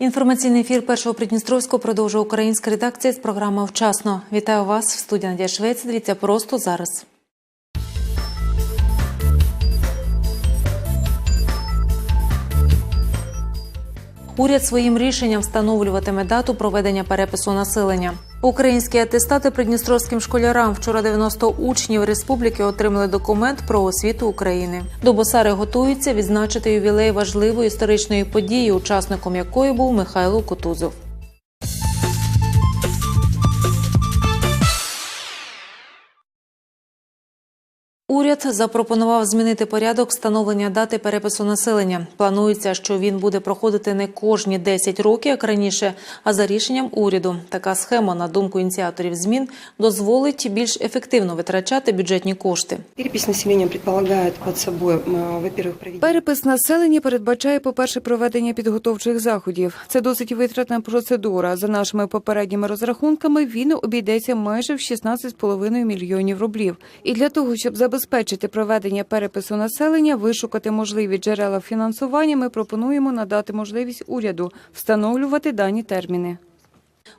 Інформаційний ефір першого Придністровського продовжує українська редакція з програми Вчасно. Вітаю вас в студії Надія Швець. Дивіться просто зараз. Уряд своїм рішенням встановлюватиме дату проведення перепису населення. Українські атестати придністровським школярам. Вчора 90 учнів республіки отримали документ про освіту України. Добосари готуються відзначити ювілей важливої історичної події, учасником якої був Михайло Кутузов. Уряд запропонував змінити порядок встановлення дати перепису населення. Планується, що він буде проходити не кожні 10 років, як раніше, а за рішенням уряду. Така схема, на думку ініціаторів змін, дозволить більш ефективно витрачати бюджетні кошти. Перепись населения предполагает под собой, м, во-первых, проведение Перепис населення передбачає, по-перше, проведення підготовчих заходів. Це досить витратна процедура. За нашими попередніми розрахунками, він обійдеться майже в 16,5 мільйонів рублів. І для того, щоб забезпечити проведення перепису населення, вишукати можливі джерела фінансування, ми пропонуємо надати можливість уряду встановлювати дані терміни.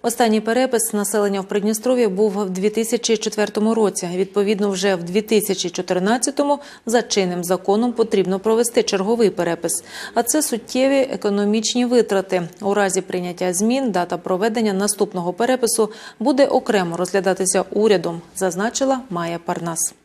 Останній перепис населення в Придністров'ї був в 2004 році. Відповідно, вже в 2014-му за чинним законом потрібно провести черговий перепис. А це суттєві економічні витрати. У разі прийняття змін дата проведення наступного перепису буде окремо розглядатися урядом, зазначила Майя Парнас.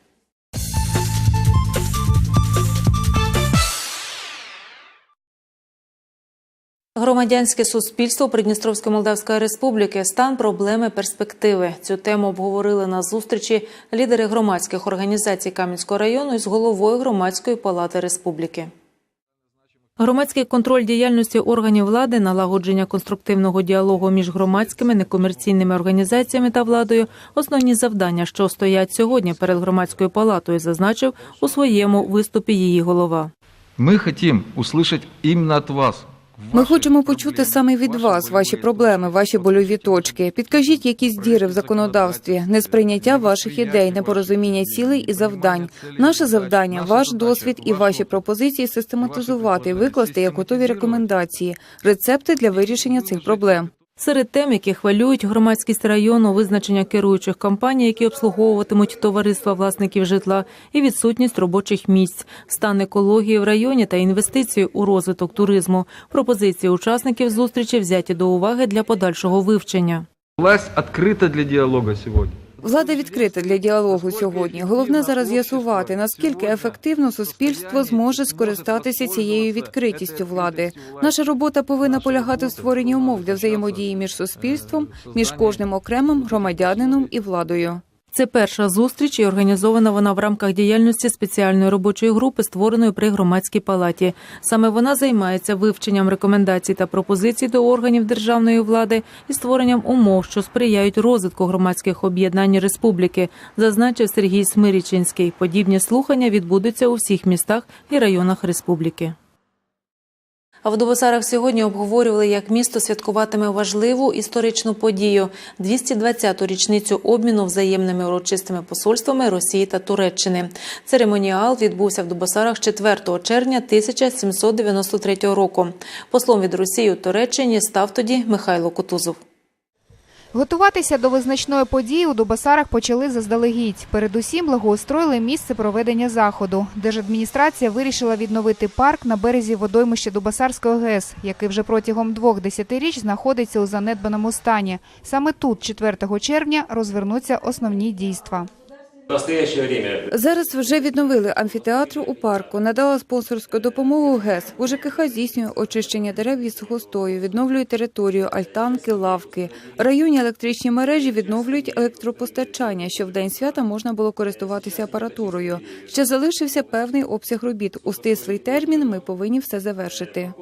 Громадянське суспільство Придністровської Молдавської Республіки стан проблеми перспективи. Цю тему обговорили на зустрічі лідери громадських організацій Кам'янського району із головою громадської палати республіки. Громадський контроль діяльності органів влади, налагодження конструктивного діалогу між громадськими некомерційними організаціями та владою основні завдання, що стоять сьогодні перед громадською палатою, зазначив у своєму виступі її голова. Мы хотим услышать именно от вас. Ми хочемо почути саме від вас ваші проблеми, ваші больові точки. Підкажіть якісь діри в законодавстві, несприйняття ваших ідей, непорозуміння цілей і завдань. Наше завдання, ваш досвід і ваші пропозиції систематизувати, викласти як готові рекомендації, рецепти для вирішення цих проблем. Серед тем, які хвилюють громадськість району, визначення керуючих компаній, які обслуговуватимуть товариства власників житла, і відсутність робочих місць, стан екології в районі та інвестиції у розвиток туризму. Пропозиції учасників зустрічі взяті до уваги для подальшого вивчення. Власть відкрита для діалогу сегодня. Влада відкрита для діалогу сьогодні. Головне зараз з'ясувати, наскільки ефективно суспільство зможе скористатися цією відкритістю влади. Наша робота повинна полягати в створенні умов для взаємодії між суспільством, між кожним окремим громадянином і владою. Це перша зустріч, і організована вона в рамках діяльності спеціальної робочої групи, створеної при громадській палаті. Саме вона займається вивченням рекомендацій та пропозицій до органів державної влади і створенням умов, що сприяють розвитку громадських об'єднань республіки, зазначив Сергій Смирічинський. Подібні слухання відбудуться у всіх містах і районах республіки. А в Дубосарах сьогодні обговорювали, як місто святкуватиме важливу історичну подію 220-ту річницю обміну взаємними урочистими посольствами Росії та Туреччини. Церемоніал відбувся в Дубосарах 4 червня 1793 року. Послом від Росії у Туреччині став тоді Михайло Кутузов. Готуватися до визначної події у Дубасарах почали заздалегідь. Передусім благоустроїли місце проведення заходу. Держадміністрація вирішила відновити парк на березі водоймища Дубасарського ГЕС, який вже протягом двох десятиріч знаходиться у занедбаному стані. Саме тут, 4 червня, розвернуться основні дійства. Зараз вже відновили амфітеатр у парку, надала спонсорську допомогу ГЕС. У ЖКХ здійснює очищення дерев від сухостою, відновлює територію, альтанки, лавки. В районі електричні мережі відновлюють електропостачання, щоб в день свята можна було користуватися апаратурою. Ще залишився певний обсяг робіт. У стислий термін ми повинні все завершити.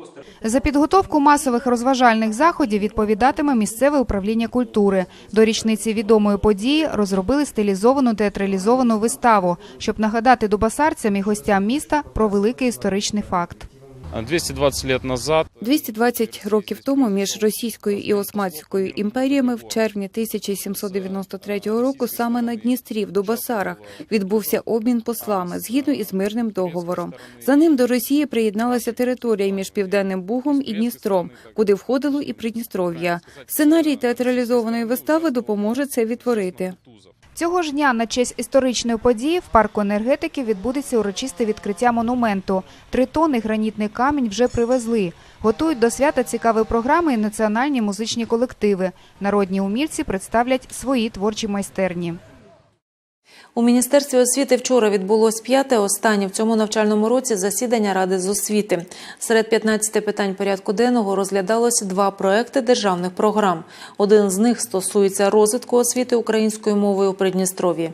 За підготовку масових розважальних заходів відповідатиме місцеве управління культури. До річниці відомої події розробили стилізовану театралізовану виставу, щоб нагадати дубасарцям і гостям міста про великий історичний факт. А 220 лет назад 220 років тому між Російською і Османською імперіями в червні 1793 року саме на Дністрі в Дубасарах відбувся обмін послами згідно із мирним договором. За ним до Росії приєдналася територія між Південним Бугом і Дністром, куди входило і Придністров'я. Сценарій театралізованої вистави допоможе це відтворити. Цього ж дня на честь історичної події в парку енергетики відбудеться урочисте відкриття монументу. Три тони гранітний камінь вже привезли. Готують до свята цікаві програми і національні музичні колективи. Народні умільці представлять свої творчі майстерні. У Міністерстві освіти вчора відбулось п'яте останнє в цьому навчальному році засідання Ради з освіти. Серед 15 питань порядку денного розглядалось два проекти державних програм. Один з них стосується розвитку освіти українською мовою у Придністров'ї.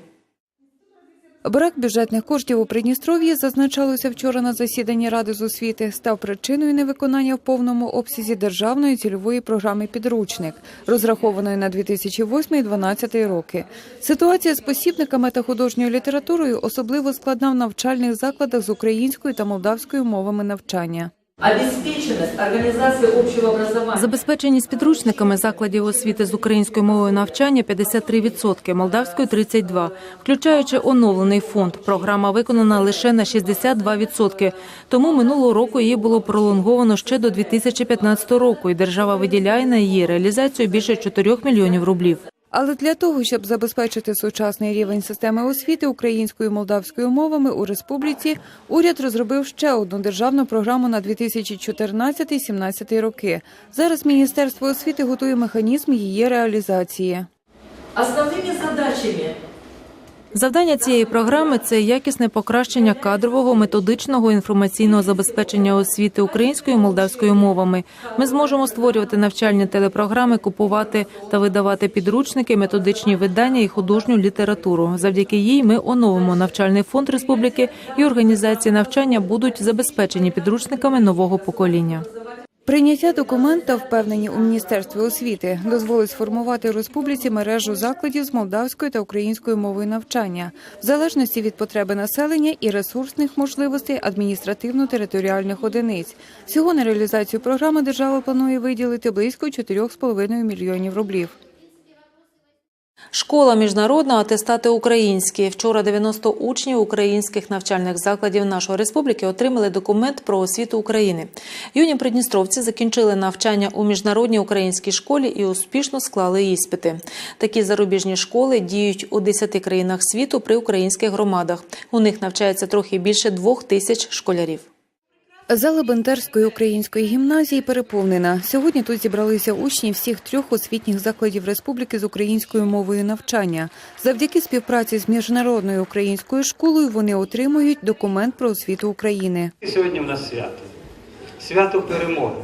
Брак бюджетних коштів у Придністров'ї зазначалося вчора на засіданні Ради з освіти, став причиною невиконання в повному обсязі державної цільової програми «Підручник», розрахованої на 2008-2012 роки. Ситуація з посібниками та художньою літературою особливо складна в навчальних закладах з українською та молдавською мовами навчання. Обеспеченность организации общего образования. Забезпеченість підручниками закладів освіти з українською мовою навчання 53%, молдавською 32%. Включаючи оновлений фонд, програма виконана лише на 62%. Тому минулого року її було пролонговано ще до 2015 року, і держава виділяє на її реалізацію більше 4 мільйонів рублів. Але для того, щоб забезпечити сучасний рівень системи освіти українською і молдавською мовами у республіці, уряд розробив ще одну державну програму на 2014-2017 роки. Зараз Міністерство освіти готує механізм її реалізації. Основними задачами Завдання цієї програми це якісне покращення кадрового, методичного, інформаційного забезпечення освіти українською і молдавською мовами. Ми зможемо створювати навчальні телепрограми, купувати та видавати підручники, методичні видання і художню літературу. Завдяки їй ми оновимо навчальний фонд республіки і організації навчання будуть забезпечені підручниками нового покоління. Прийняття документа, впевнені у Міністерстві освіти, дозволить сформувати республіці мережу закладів з молдавською та українською мовою навчання, в залежності від потреби населення і ресурсних можливостей адміністративно-територіальних одиниць. Всього на реалізацію програми держава планує виділити близько 4,5 мільйонів рублів. Школа міжнародна, атестати українські. Вчора 90 учнів українських навчальних закладів нашої республіки отримали документ про освіту України. Юні придністровці закінчили навчання у міжнародній українській школі і успішно склали іспити. Такі зарубіжні школи діють у 10 країнах світу при українських громадах. У них навчається трохи більше двох тисяч школярів. Зала Бендерської української гімназії переповнена. Сьогодні тут зібралися учні всіх трьох освітніх закладів республіки з українською мовою навчання. Завдяки співпраці з міжнародною українською школою вони отримують документ про освіту України. Сьогодні в нас свято. Свято перемоги.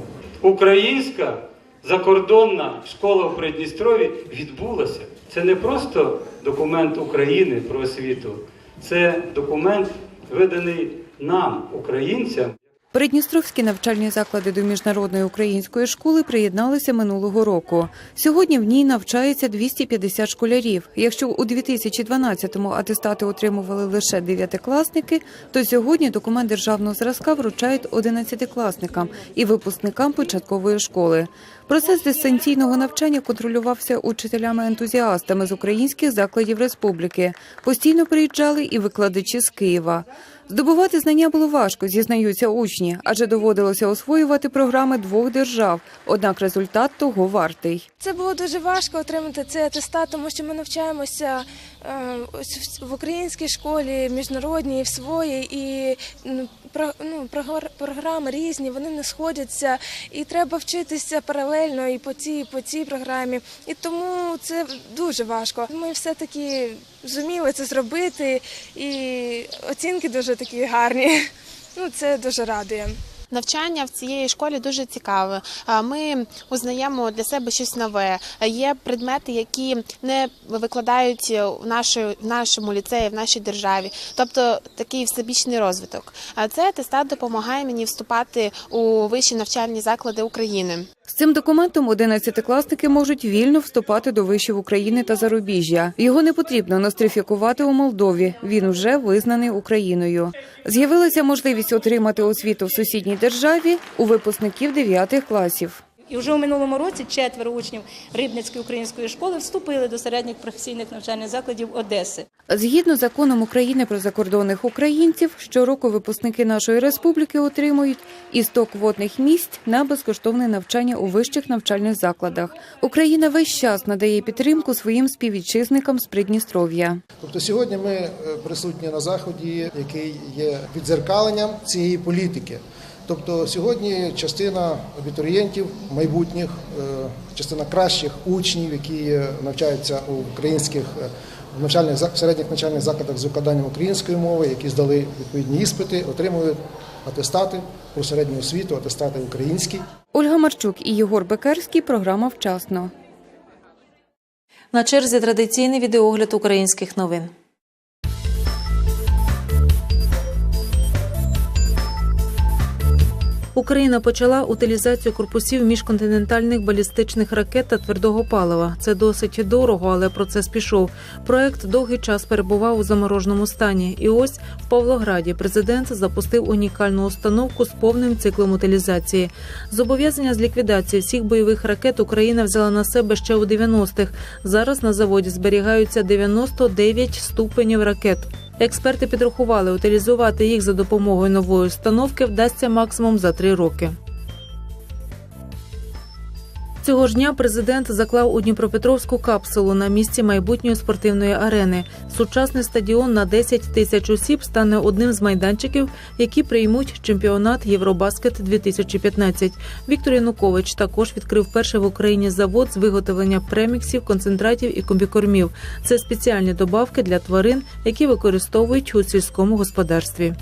Українська закордонна школа в Придністрові відбулася. Це не просто документ України про освіту, це документ, виданий нам, українцям. Придністровські навчальні заклади до міжнародної української школи приєдналися минулого року. Сьогодні в ній навчається 250 школярів. Якщо у 2012-му атестати отримували лише дев'ятикласники, то сьогодні документ державного зразка вручають одинадцятикласникам і випускникам початкової школи. Процес дистанційного навчання контролювався учителями-ентузіастами з українських закладів республіки. Постійно приїжджали і викладачі з Києва. Здобувати знання було важко, зізнаються учні, адже доводилося освоювати програми двох держав. Однак результат того вартий. Це було дуже важко отримати цей атестат, тому що ми навчаємося в- в українській школі, міжнародній, в своїй, і ну, програми різні, вони не сходяться, і треба вчитися паралельно і по цій, і по цій програмі. І тому це дуже важко. Ми все-таки зуміли це зробити, і оцінки дуже такі гарні. Ну, це дуже радує. Навчання в цієї школі дуже цікаве. Ми узнаємо для себе щось нове. Є предмети, які не викладають в нашої в нашому ліцеї, в нашій державі, тобто такий всебічний розвиток. А це атестат допомагає мені вступати у вищі навчальні заклади України. З цим документом одинадцятикласники можуть вільно вступати до вишів України та зарубіжжя. Його не потрібно нострифікувати у Молдові. Він вже визнаний Україною. З'явилася можливість отримати освіту в сусідній державі у випускників 9 класів. І вже у минулому році четверо учнів Рибницької української школи вступили до середніх професійних навчальних закладів Одеси. Згідно з законом України про закордонних українців, щороку випускники нашої республіки отримують і 100 квотних місць на безкоштовне навчання у вищих навчальних закладах. Україна весь час надає підтримку своїм співвітчизникам з Придністров'я. Тобто сьогодні ми е, присутні на заході, який є відзеркаленням цієї політики. Тобто сьогодні частина абітурієнтів майбутніх, е, частина кращих учнів, які навчаються у українських е, навчальних середніх навчальних закладах з викладанням української мови, які здали відповідні іспити, отримують атестати про середню освіту, атестати українські. Ольга Марчук і Єгор Бекерський. Програма вчасно. На черзі традиційний відеогляд українських новин. Україна почала утилізацію корпусів міжконтинентальних балістичних ракет та твердого палива. Це досить дорого, але процес пішов. Проект довгий час перебував у замороженому стані. І ось в Павлограді президент запустив унікальну установку з повним циклом утилізації. Зобов'язання з ліквідації всіх бойових ракет Україна взяла на себе ще у 90-х. Зараз на заводі зберігаються 99 ступенів ракет. Експерти підрахували, утилізувати їх за допомогою нової установки вдасться максимум за три роки. Цього ж дня президент заклав у Дніпропетровську капсулу на місці майбутньої спортивної арени. Сучасний стадіон на 10 тисяч осіб стане одним з майданчиків, які приймуть чемпіонат Євробаскет 2015. Віктор Янукович також відкрив перший в Україні завод з виготовлення преміксів, концентратів і комбікормів. Це спеціальні добавки для тварин, які використовують у сільському господарстві.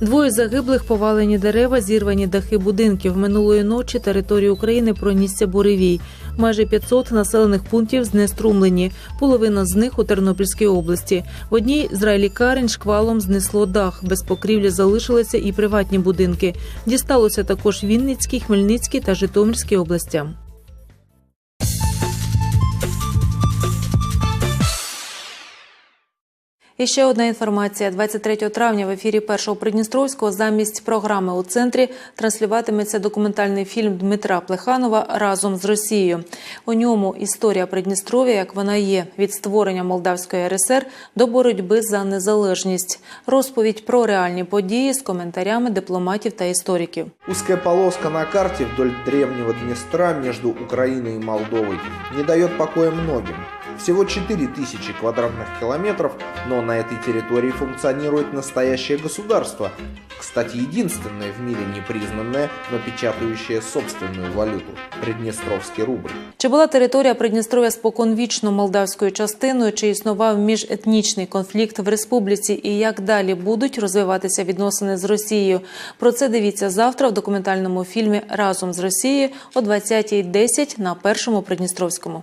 Двоє загиблих повалені дерева, зірвані дахи будинків. Минулої ночі територію України пронісся буревій. Майже 500 населених пунктів знеструмлені. Половина з них у Тернопільській області. В одній з райлікарень шквалом знесло дах. Без покрівлі залишилися і приватні будинки. Дісталося також Вінницькій, Хмельницькій та Житомирській областям. І ще одна інформація: 23 травня в ефірі першого Придністровського замість програми у центрі транслюватиметься документальний фільм Дмитра Плеханова разом з Росією. У ньому історія Придністров'я, як вона є, від створення Молдавської РСР до боротьби за незалежність. Розповідь про реальні події з коментарями дипломатів та істориків. Узкая полоска на карте вдоль древнего Днестра между Украиной и Молдовой не дает покоя многим. Всего 4000 квадратных километров, но на этой территории функционирует настоящее государство. Кстати, единственное в мире непризнанное, но печатающее собственную валюту – Приднестровский рубль. Чи була територія Придністров'я споконвічно молдавською частиною, чи існував міжетнічний конфлікт в республіці, і як далі будуть розвиватися відносини з Росією? Про це дивіться завтра в документальному фільмі Разом з Росією о 20.10 на першому Придністровському.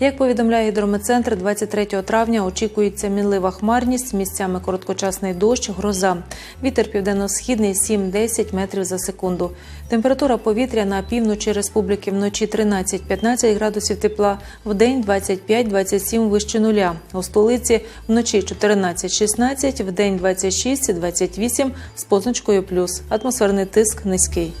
Як повідомляє гідрометцентр, 23 травня очікується мінлива хмарність, місцями короткочасний дощ, гроза. Вітер південно-східний 7-10 метрів за секунду. Температура повітря на півночі республіки вночі 13-15 градусів тепла, в день 25-27 вище нуля. У столиці вночі 14-16, в день 26-28 з позначкою плюс. Атмосферний тиск низький.